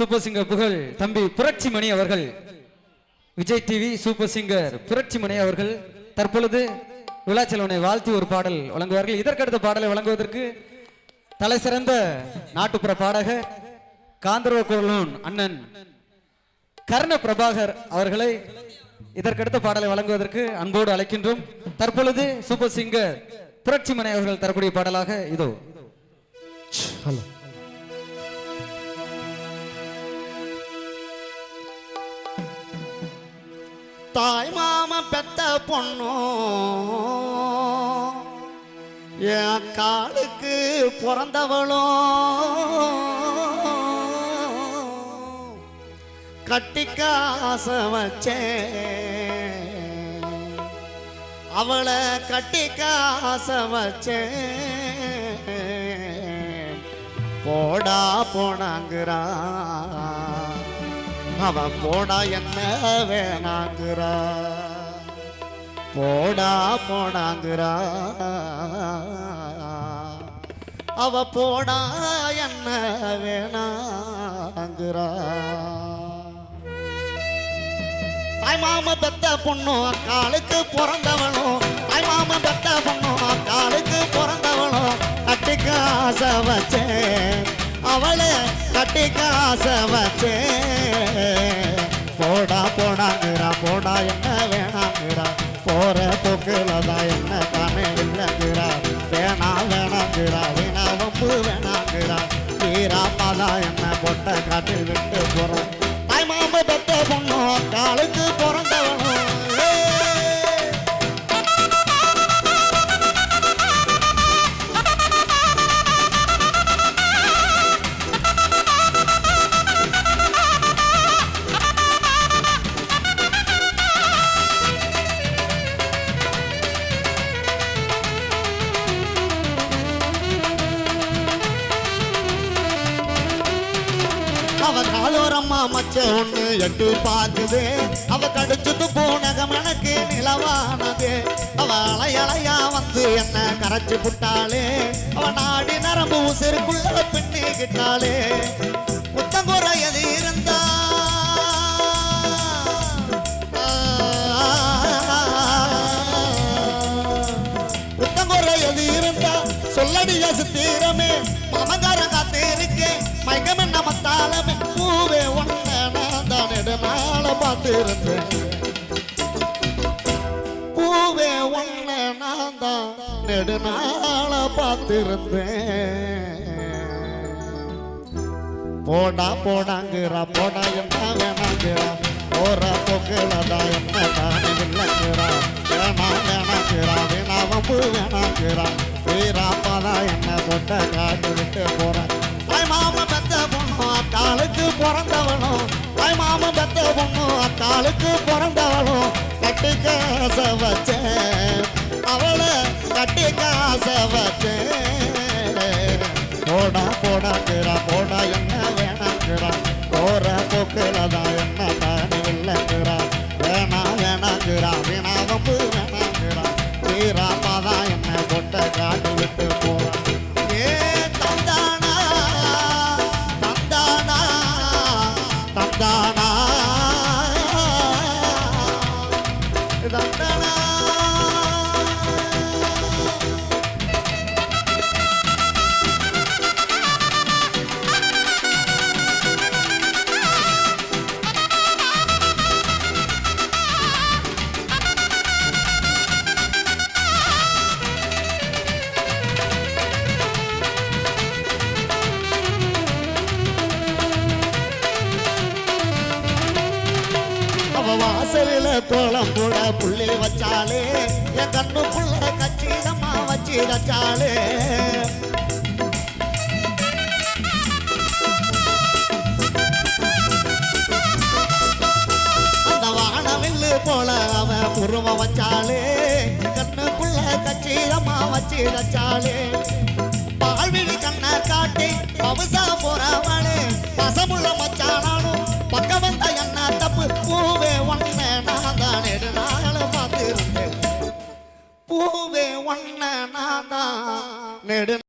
Super singer புகழ் தம்பி புரட்சி மணி அவர்கள். Vijay TV super singer Puratchimani அவர்கள் தற்பொழுது விழாச்செல்வனை வாழ்த்தி ஒரு பாடல் வழங்குவார்கள். இதற்கடுத்த பாடலை வழங்குவதற்கு தலை சிறந்த நாட்டுப்புற பாடகர் காந்தர்வ குரலூன் அண்ணன் கர்ண பிரபாகர் அவர்களை இதற்கடுத்த பாடலை வழங்குவதற்கு அன்போடு அழைக்கின்றோம். தற்பொழுது சூப்பர் சிங்கர் புரட்சிமனை அவர்கள் தரக்கூடிய பாடலாக இதோ. ஹலோ. தாய் மாம பெத்த பொண்ணும் என் காலுக்கு பிறந்தவளும். கட்டிக்க ஆசை வச்சேன் அவளை கட்டிக்க ஆசை வச்சேன் போடா போனாங்கிறான் அவன் போடா என்ன வேணாங்கிறா. போடா போடாங்கிறா. அவ போடா என்ன வேணாங்கிறா. தாய்மாம பெத்த பொண்ணும் அக்காளுக்கு பிறந்தவனும் தாய்மாம பெத்த பொண்ணும் அக்காளுக்கு பிறந்தவனும் கட்டிக்க ஆசை வச்சேன். அவளை கட்டிக்க ஆசை வச்சேன். போடாங்கிறா என்ன வேணாங்கிறா? போற போக்குல தான் என்ன தானே இல்லைங்கிறா? வேணா வேணாங்கிறா வீணா வம்பு வேணாங்கிறா? வீரா பாதா என்ன பொட்டை காட்டில் அவ காலோரம்மா மச்ச ஒண்ணு எட்டு பார்க்குது. அவ கடிச்சது போனகம் எனக்கு நிலவானது. அவ அலையலையா வந்து என்ன கரைச்சு புட்டாளே. அவ நாடி நரம்பு உசிருக்குள்ள பின்னிக்கிட்டாளே புத்தங்குறை எது இருந்தா? புத்தங்குறை எது இருந்தா? சொல்லடிய சித்திரமே மமகார காத்திருக்கே மயக்கம் என்ன மத்தாலமே பூவே ஒன்ன நான் தான் நெடுநாள பார்த்திருந்தேன் பூவே ஒன்ன நான் தான் நெடுநாள பார்த்திருந்தேன் போடா போடாங்கிறா போடா என்ன வேணாங்கிறா போற போக்குல என்ன தானே இல்லைங்கிறா வேணா வேணாங்கிறா வேணா வம்பு வேணாங்கிறா வீராப்பாதா என்ன கொட்ட காட்டு விட்டு போறேன் அக்காளுக்கு பிறந்தாலும் கட்டி காசை வச்சேன். அவளை கட்டி காசை வச்சேன். போடா போடா போடா. கோலம் போட புள்ளி வச்சாலே என் கண்ணுக்குள்ள கச்சிதமா வச்சு வச்சாலே அந்த வானவில்லு போல அவன் உருவம் வச்சாலே கண்ணுக்குள்ள கச்சிதமா வச்சு வச்சாலே பால்விழி கண்ணை காட்டி பவுசா தேடும்